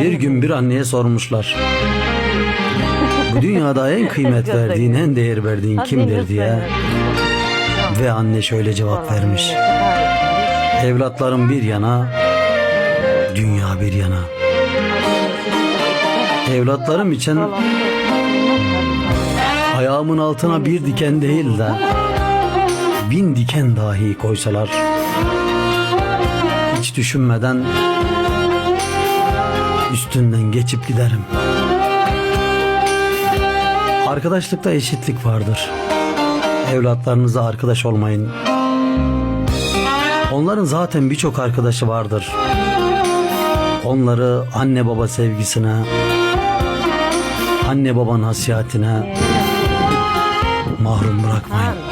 Bir gün bir anneye sormuşlar. Bu dünyada en kıymet verdiğin, en değer verdiğin kimdir diye. Ve anne şöyle cevap vermiş. Evlatlarım bir yana, dünya bir yana. Evlatlarım için ayağımın altına bir diken değil de bin diken dahi koysalar hiç düşünmeden üstünden geçip giderim. Arkadaşlıkta eşitlik vardır. Evlatlarınıza arkadaş olmayın. Onların zaten birçok arkadaşı vardır. Onları anne baba sevgisine, anne baba nasihatine mahrum bırakmayın.